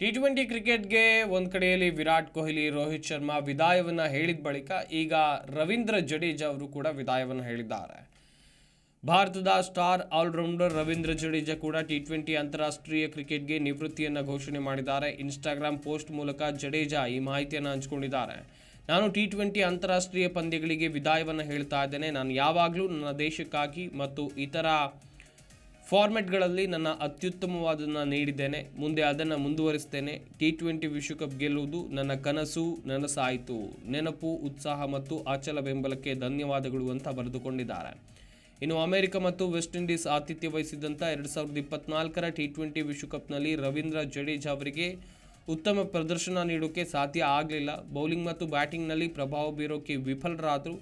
T twenty ಕ್ರಿಕೆಟ್ಗೆ ಒಂದು ಕಡೆಯಲ್ಲಿ ವಿರಾಟ್ ಕೊಹ್ಲಿ, ರೋಹಿತ್ ಶರ್ಮಾ ವಿದಾಯವನ್ನು ಹೇಳಿದ ಬಳಿಕ ಈಗ ರವೀಂದ್ರ ಜಡೇಜಾ ಅವರು ಕೂಡ ವಿದಾಯವನ್ನು ಹೇಳಿದ್ದಾರೆ. ಭಾರತದ ಸ್ಟಾರ್ ಆಲ್ರೌಂಡರ್ ರವೀಂದ್ರ ಜಡೇಜಾ ಕೂಡ ಟಿ ಟ್ವೆಂಟಿ ಅಂತಾರಾಷ್ಟ್ರೀಯ ಕ್ರಿಕೆಟ್ಗೆ ನಿವೃತ್ತಿಯನ್ನು ಘೋಷಣೆ ಮಾಡಿದ್ದಾರೆ. ಇನ್ಸ್ಟಾಗ್ರಾಮ್ ಪೋಸ್ಟ್ ಮೂಲಕ ಜಡೇಜಾ ಈ ಮಾಹಿತಿಯನ್ನು ಹಂಚಿಕೊಂಡಿದ್ದಾರೆ. ನಾನು ಟಿ ಟ್ವೆಂಟಿ ಅಂತಾರಾಷ್ಟ್ರೀಯ ಪಂದ್ಯಗಳಿಗೆ ವಿದಾಯವನ್ನು ಹೇಳ್ತಾ ಇದ್ದೇನೆ. ನಾನು ಯಾವಾಗಲೂ ನನ್ನ ದೇಶಕ್ಕಾಗಿ ಮತ್ತು ಇತರ ಫಾರ್ಮೆಟ್ಗಳಲ್ಲಿ ನನ್ನ ಅತ್ಯುತ್ತಮವಾದನ್ನು ನೀಡಿದ್ದೇನೆ. ಮುಂದೆ ಅದನ್ನು ಮುಂದುವರಿಸ್ತೇನೆ. ಟಿ ಟ್ವೆಂಟಿ ವಿಶ್ವಕಪ್ ಗೆಲ್ಲುವುದು ನನ್ನ ಕನಸು, ನನಸಾಯಿತು. ನೆನಪು, ಉತ್ಸಾಹ ಮತ್ತು ಆಚಲ ಬೆಂಬಲಕ್ಕೆ ಧನ್ಯವಾದಗಳು ಅಂತ ಬರೆದುಕೊಂಡಿದ್ದಾರೆ. ಇನ್ನು ಅಮೆರಿಕ ಮತ್ತು ವೆಸ್ಟ್ ಇಂಡೀಸ್ ಆತಿಥ್ಯ ವಹಿಸಿದಂಥ ಎರಡು ಸಾವಿರದ ಇಪ್ಪತ್ನಾಲ್ಕರ ಟಿ ಟ್ವೆಂಟಿ ವಿಶ್ವಕಪ್ನಲ್ಲಿ ರವೀಂದ್ರ ಜಡೇಜಾ ಅವರಿಗೆ ಉತ್ತಮ ಪ್ರದರ್ಶನ ನೀಡೋಕ್ಕೆ ಸಾಧ್ಯ ಆಗಲಿಲ್ಲ. ಬೌಲಿಂಗ್ ಮತ್ತು ಬ್ಯಾಟಿಂಗ್ನಲ್ಲಿ ಪ್ರಭಾವ ಬೀರೋಕ್ಕೆ ವಿಫಲರಾದರು.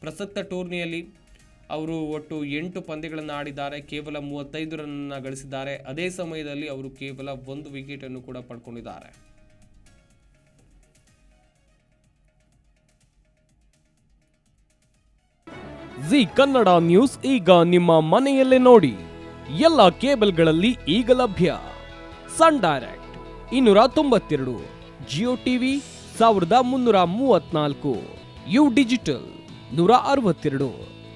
ಪ್ರಸಕ್ತ ಟೂರ್ನಿಯಲ್ಲಿ ಅವರು ಒಟ್ಟು ಎಂಟು ಪಂದ್ಯಗಳನ್ನು ಆಡಿದ್ದಾರೆ, ಕೇವಲ ಮೂವತ್ತೈದು ರನ್ನ ಗಳಿಸಿದ್ದಾರೆ. ಅದೇ ಸಮಯದಲ್ಲಿ ಅವರು ಕೇವಲ ಒಂದು ವಿಕೆಟನ್ನು ಕೂಡ ಪಡ್ಕೊಂಡಿದ್ದಾರೆ. ಜಿ ಕನ್ನಡ ನ್ಯೂಸ್ ಈಗ ನಿಮ್ಮ ಮನೆಯಲ್ಲೇ ನೋಡಿ. ಎಲ್ಲ ಕೇಬಲ್ಗಳಲ್ಲಿ ಈಗ ಲಭ್ಯ. ಸನ್ ಡೈರೆಕ್ಟ್ ಇನ್ನೂರ ತೊಂಬತ್ತೆರಡು, ಜಿಯೋ ಟಿವಿ ಸಾವಿರದ ಮುನ್ನೂರ ಮೂವತ್ನಾಲ್ಕು ಯು ಡಿಜಿಟಲ್ ನೂರ ಅರವತ್ತೆರಡು.